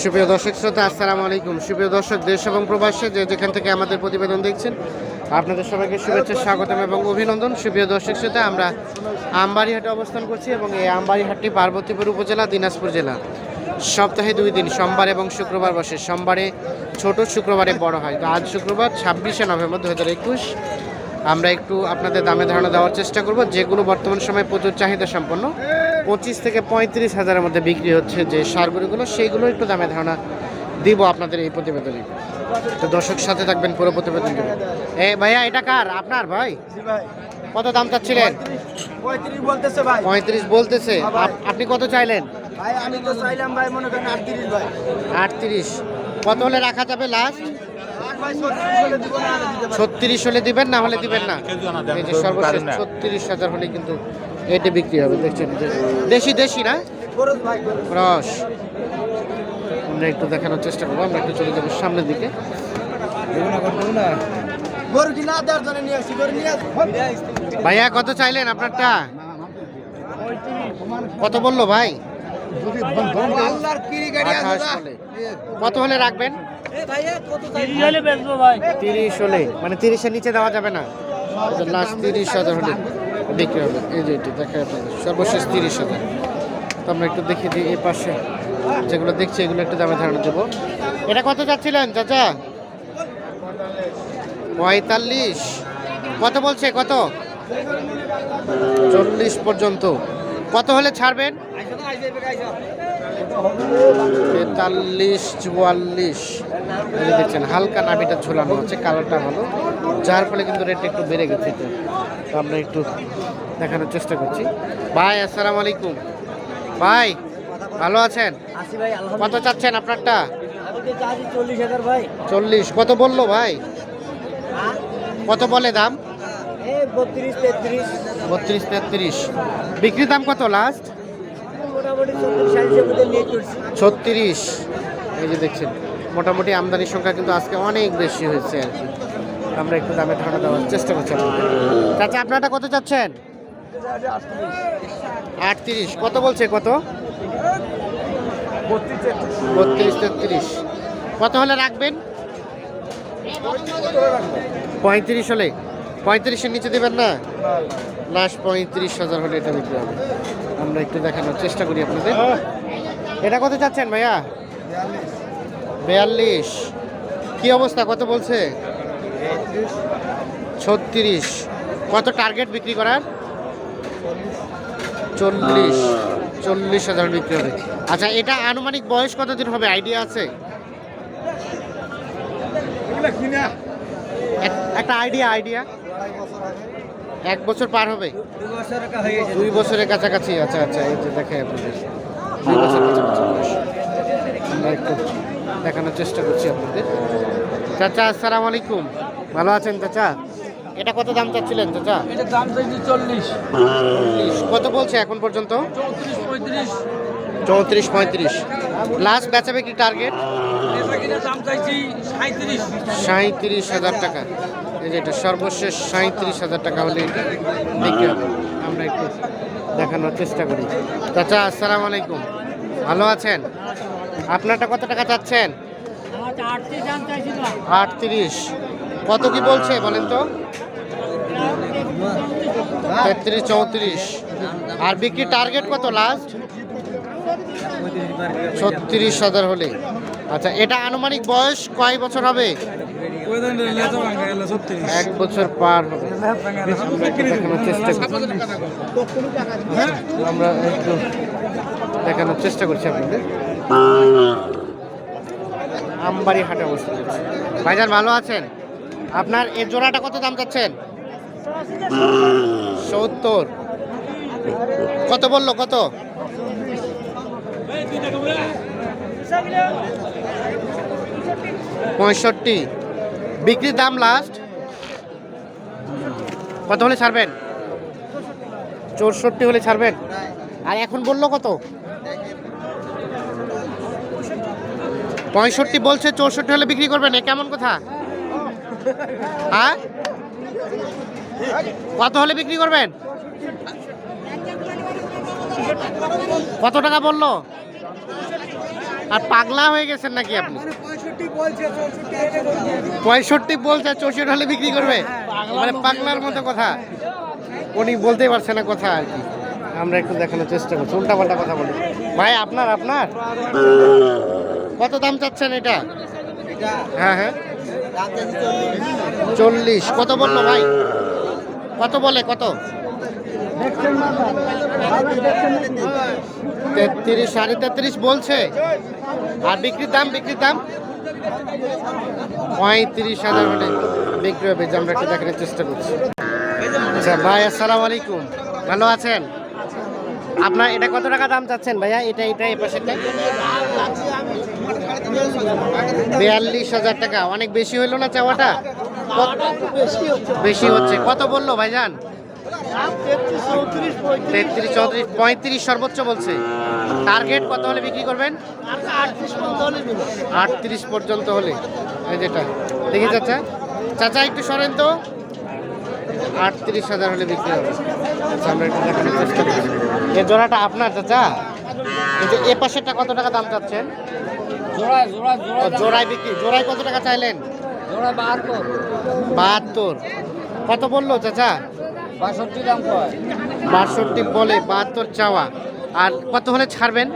সুপ্রিয় দর্শক শ্রোতা, আসসালামু আলাইকুম। সুপ্রিয় দর্শক, দেশ এবং প্রবাসে যে যেখান থেকে আমাদের প্রতিবেদন দেখছেন, আপনাদের সবাইকে শুভেচ্ছা, স্বাগতম এবং অভিনন্দন। সুপ্রিয় দর্শক শ্রোতা, আমরা আমবাড়িহাটে অবস্থান করছি এবং এই আমবাড়িহাটটি পার্বতীপুর উপজেলা, দিনাজপুর জেলা। সপ্তাহে দুই দিন, সোমবার এবং শুক্রবার বসে। সোমবারে ছোট, শুক্রবারে বড় হয়। তো আজ শুক্রবার, ছাব্বিশে নভেম্বর দু হাজার একুশ। আমরা একটু আপনাদের দামে ধারণা দেওয়ার চেষ্টা করব। যেগুলো বর্তমান সময়ে প্রচুর চাহিদা সম্পন্ন পঁচিশ থেকে পঁয়ত্রিশ হাজারের মধ্যে বিক্রি হচ্ছে যে সারগুলিগুলো সেইগুলো একটু দামে ধারণা দিব আপনাদের এই প্রতিবেদনে। তো দর্শক সাথে থাকবেন পুরো প্রতিবেদন। এ ভাইয়া এটা কার? আপনার ভাই? কত দাম চাচ্ছিলেন? পঁয়ত্রিশ বলতেছে ভাই। পঁয়ত্রিশ বলতেছে। আপ- আপনি কত চাইলেন? ভাই আমি তো চাইলাম ভাই মনে করেন আটত্রিশ কত হলে রাখা যাবে লাস্ট ছত্রিশ হলে। ছত্রিশ দিবেন না হলে দিবেন না? এই যে সর্বশেষ ছত্রিশ হাজার হলে কিন্তু এটি বিক্রি হবে দেখছেন? দেশি দেশি না। রস। আমরা একটু দেখানোর চেষ্টা করব আমরা একটু চলে যাব সামনের দিকে। ভাইয়া কত চাইলেন আপনারটা? কত বলল ভাই? কত হলে রাখবেন? এ ভাইয়া কত তিরিশ হলে মানে তিরিশের নিচে দেওয়া যাবে না। লাস্ট তিরিশ হাজার হলে। বিক্রি হবে। এই যে এটি, দেখা আপনাদের সর্বশেষ তিরিশ হাজার। তো আমরা একটু দেখিয়ে দিই এই পাশে। যেগুলো দেখছি, এগুলো একটু দামে ধারণা দেবো। এটা কত যাচ্ছিলেন চাচা? পঁয়তাল্লিশ। কত বলছে, কত? চল্লিশ পর্যন্ত। কত হলে ছাড়বেন? তেতাল্লিশ, চুয়াল্লিশ। দেখছেন, হালকা নাভিটা ঝোলানো আছে, কালারটা ভালো। যার ফলে কিন্তু রেটটা একটু বেড়ে গেছে তো আমরা একটু দেখানোর চেষ্টা করছি। ভাই, আসসালামু আলাইকুম। ভাই, ভালো আছেন? কত চাচ্ছেন আপনারটা? চল্লিশ। কত বলল ভাই? কত বলে দাম? বত্রিশ তেত্রিশ। বিক্রির দাম কত লাস্ট ছত্রিশ। এই যে দেখছেন মোটামুটি আমদানির সংখ্যা কিন্তু আজকে অনেক বেশি হয়েছে আর কি। আমরা একটু দামে ধারণা দেওয়ার চেষ্টা করছি চাচা আপনারটা কত চাচ্ছেন? আটত্রিশ। কত বলছে কত? বত্রিশ তেত্রিশ। কত হলে রাখবেন? পঁয়ত্রিশ হলে। পঁয়ত্রিশের নিচে দেবেন না? লাস্ট পঁয়ত্রিশ হাজার হলে এটা বিক্রি হবে। আমরা একটু দেখানোর চেষ্টা করি আপনাদের। এটা কত চাচ্ছেন ভাইয়া? বিয়াল্লিশ। কি অবস্থা? কত বলছে? ছত্রিশ। কত টার্গেট বিক্রি করার? চল্লিশ। চল্লিশ হাজার বিক্রি হবে। আচ্ছা এটা আনুমানিক বয়স কতদিন হবে? আইডিয়া আছে? একটা আইডিয়া আইডিয়া। এক বছর পার হবে? হয়ে দুই বছরের কাছাকাছি আচ্ছা আচ্ছা এই যে দেখে আপনাদের দুই বছর কাছাকাছি। আমরা একটু দেখানোর চেষ্টা করছি আপনাদের। চাচা আসসালামু আলাইকুম ভালো আছেন চাচা? এটা কত দাম চাচ্ছিলেন চাচা? এটার দাম চাইছি চল্লিশ। চল্লিশ। কত বলছে এখন পর্যন্ত? চৌত্রিশ পঁয়ত্রিশ। চৌত্রিশ পঁয়ত্রিশ। লাস্ট বেচাবে কি টার্গেট এটা কিনা দাম চাইছি সাঁত্রিশ সাঁত্রিশ হাজার টাকা। এই যে এটা সর্বশেষ সাঁত্রিশ হাজার টাকা হলে এটা আমরা একটু দেখানোর চেষ্টা করি। চাচা, আসসালাম আলাইকুম। ভালো আছেন? আপনারটা কত টাকা চাচ্ছেন? আটত্রিশ। কত কি বলছে বলেন তো? তেত্রিশ চৌত্রিশ। আর বিক্রি টার্গেট কত লাস্ট ছত্রিশ হাজার হলে। আচ্ছা এটা আনুমানিক বয়স কয় বছর হবে? এক বছর পার আমরা দেখানোর চেষ্টা করছি। আমরা একটু দেখানোর চেষ্টা করছি আপনাদের। আমবাড়ি হাটে অবস্থা করছি ভাইজান, ভালো আছেন? আপনার এই জোড়াটা কত দাম চাচ্ছেন? সত্তর। কত বলল, কত? পঁয়ষট্টি। বিক্রির দাম লাস্ট কত হলে ছাড়বেন? চৌষট্টি হলে ছাড়বেন? আর এখন বলল কত? পঁয়ষট্টি বলছে, চৌষট্টি হলে বিক্রি করবেন, এ কেমন কথা? হ্যাঁ? কত হলে বিক্রি করবেন? কত টাকা বলল? আর পাগলা হয়ে গেছেন নাকি আপনি? পঁয়ষট্টি বলছে চৌষট্টি হলে বিক্রি করবে? মানে পাগলার মতো কথা। উনি বলতেই পারছে না কথা আর কি। আমরা একটু দেখানোর চেষ্টা করছি। উল্টা পাল্টা কথা বলি। ভাই আপনার আপনার? কত দাম চাচ্ছেন এটা? হ্যাঁ হ্যাঁ। চল্লিশ। কত বলল ভাই? কত বলে কত? তেত্রিশ, সাড়ে তেত্রিশ বলছে। আর বিক্রির দাম বিক্রির দাম? পঁয়ত্রিশ হাজার হলে বিক্রি হবে আমরা একটু দেখানোর চেষ্টা করছি। আচ্ছা ভাই, আসসালামু আলাইকুম। ভালো আছেন? আপনার এটা কত টাকা দাম চাচ্ছেন ভাইয়া? এটা এটা, এই পাশেরটা? বিয়াল্লিশ হাজার টাকা। অনেক বেশি হইল না চাওয়াটা? বেশি হচ্ছে। কত বলল ভাইজান? তেত্রিশ চৌত্রিশ পঁয়ত্রিশ সর্বোচ্চ বলছে। টার্গেট কত হলে বিক্রি করবেন? আটত্রিশ পর্যন্ত হলে। যেটা দেখি চাচা। চাচা একটু সরেন তো। আটত্রিশ হাজার হলে বিক্রি হবে। আচ্ছা আমরা একটু দেখানোর চেষ্টা করছি এই জোড়াটা আপনার চাচা? এই যে এ পাশেরটা কত টাকা দাম চাচ্ছেন? জোড়া জোড়া ও, জোড়ায় বিক্রি জোড়ায় কত টাকা চাইলেন? বাহাত্তর। কত বলল চাচা? বাষট্টি দাম কয়? বাষট্টি বলে বাহাত্তর চাওয়া। আর কত হলে ছাড়বেন?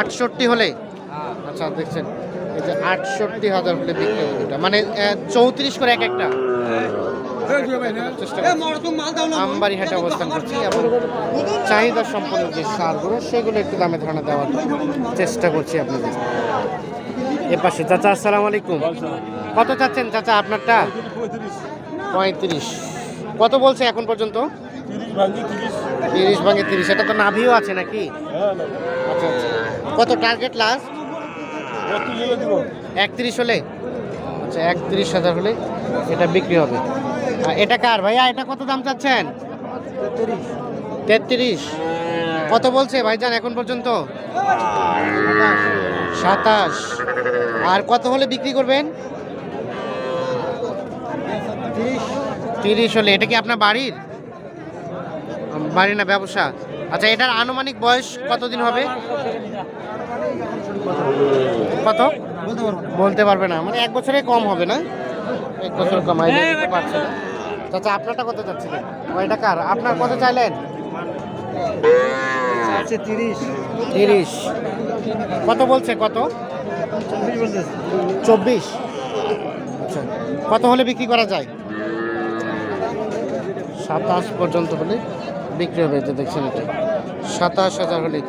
আটষট্টি হলে? আচ্ছা দেখছেন। এই যে আটষট্টি হাজার হলে বিক্রি হবে এটা মানে চৌত্রিশ করে এক একটা। অবস্থান করছি এবং চাহিদা সম্পন্ন যে সারগুলো, সেগুলো একটু দামে ধারণা দেওয়ার চেষ্টা করছি আপনাদের। এ পাশে। চাচা, আসসালামু আলাইকুম। কত চাচ্ছেন চাচা আপনারটা? পঁয়ত্রিশ। কত বলছে এখন পর্যন্ত? তিরিশ ভাঙে তিরিশ। এটা তো নাভিও আছে নাকি? আচ্ছা আচ্ছা। কত টার্গেট লাস্ট একত্রিশ হলে? আচ্ছা একত্রিশ হাজার হলে এটা বিক্রি হবে। এটা কার ভাইয়া? এটা কত দাম চাচ্ছেন? তেত্রিশ? কত বলছে ভাইজান এখন পর্যন্ত? সাতাশ। আর কত হলে বিক্রি করবেন? তিরিশ হলে। এটা কি আপনার বাড়ির? বাড়ি না, ব্যবসা? আচ্ছা এটার আনুমানিক বয়স কতদিন হবে? কত? বলতে পারবে না। মানে এক বছরে কম হবে না? এক বছর কম না। চাচা আপনারটা কত চাচ্ছিলেন ওইটা কার? আপনার কত চাইলেন? আছে তিরিশ। তিরিশ। কত বলছে কত? চব্বিশ আচ্ছা কত হলে বিক্রি করা যায়? সাতাশ পর্যন্ত হলে বিক্রি হবে যে দেখছেন এটা। সাতাশ হাজার হলে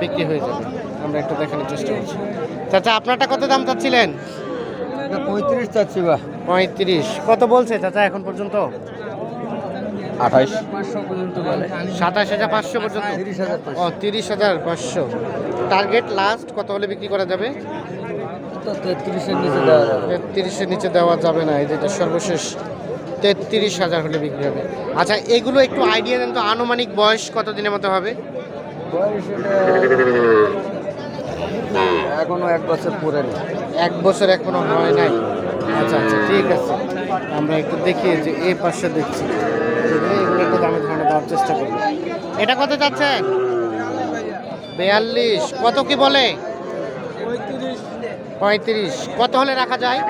বিক্রি হয়ে যাবে। আমরা একটু দেখানোর চেষ্টা করছি। চাচা আপনারটা কত দাম চাচ্ছিলেন? পঁয়ত্রিশ চাচ্ছি বা। পঁয়ত্রিশ। কত বলছে চাচা এখন পর্যন্ত? পর্যন্ত সাতাশ হাজার পাঁচশো পর্যন্ত। তিরিশ হাজার ও তিরিশ হাজার পাঁচশো। টার্গেট লাস্ট কত হলে বিক্রি করা যাবে? তেত্রিশের নিচে দেওয়া যাবে। তেত্রিশের নিচে দেওয়া যাবে না এই যেটা সর্বশেষ। তেত্রিশ হাজার হলে বিক্রি হবে। আচ্ছা এগুলো একটু আইডিয়া দেন তো আনুমানিক বয়স কত দিনের মতো হবে? এখনও এক বছর পুরে এক বছর এখনও হয় নাই। আচ্ছা আচ্ছা ঠিক আছে। আমরা একটু দেখি যে এ পাশে দেখছি। একটু দামে ধারণা দেওয়ার চেষ্টা করব এটা কত যাচ্ছেন বিয়াল্লিশ। কত কি বলে? পঁয়ত্রিশ। কত হলে রাখা যায়?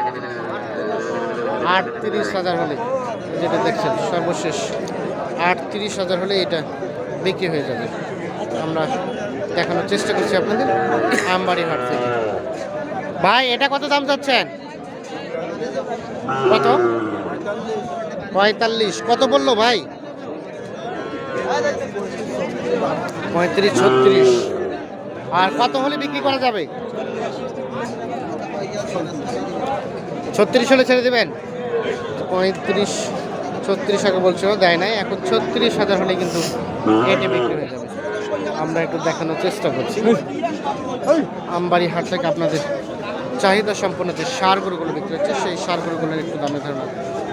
আটত্রিশ হাজার হলে। যেটা দেখছেন, সর্বশেষ আটত্রিশ হাজার হলে এটা বিক্রি হয়ে যাবে। আমরা দেখানোর চেষ্টা করছি আপনাদের আমবাড়ি হাট থেকে। ভাই, এটা কত দাম চাচ্ছেন? কত? পঁয়তাল্লিশ। কত বলল ভাই? পঁয়ত্রিশ ছত্রিশ। আর কত হলে বিক্রি করা যাবে? ছত্রিশ হলে ছেড়ে দেবেন? পঁয়ত্রিশ ছত্রিশ আগে বলছিল দেয় নাই। এখন ছত্রিশ হাজার হলে কিন্তু এটি বিক্রি হয়ে যাবে। আমরা একটু দেখানোর চেষ্টা করছি। আমবাড়ি হাট থেকে আপনাদের চাহিদা সম্পন্ন যে সার গরুগুলো বিক্রি হচ্ছে সেই সার গরুগুলোর একটু দামে ধারণা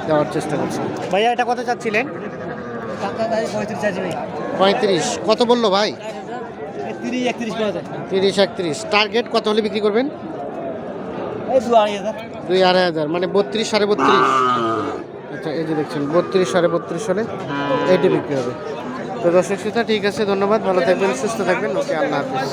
দেওয়ার চেষ্টা করছি। ভাইয়া এটা কত চাচ্ছিলেন? পঁয়ত্রিশ। কত বলল ভাই? তিরিশ একত্রিশ। টার্গেট কত হলে বিক্রি করবেন? দুই আড়াই হাজার মানে বত্রিশ সাড়ে বত্রিশ। আচ্ছা এই যে দেখছেন বত্রিশ সাড়ে বত্রিশ হলে এইটি বিক্রি হবে। তো দর্শক শ্রোতা ঠিক আছে ধন্যবাদ ভালো থাকবেন সুস্থ থাকবেন ওকে আল্লাহ হাফিজ।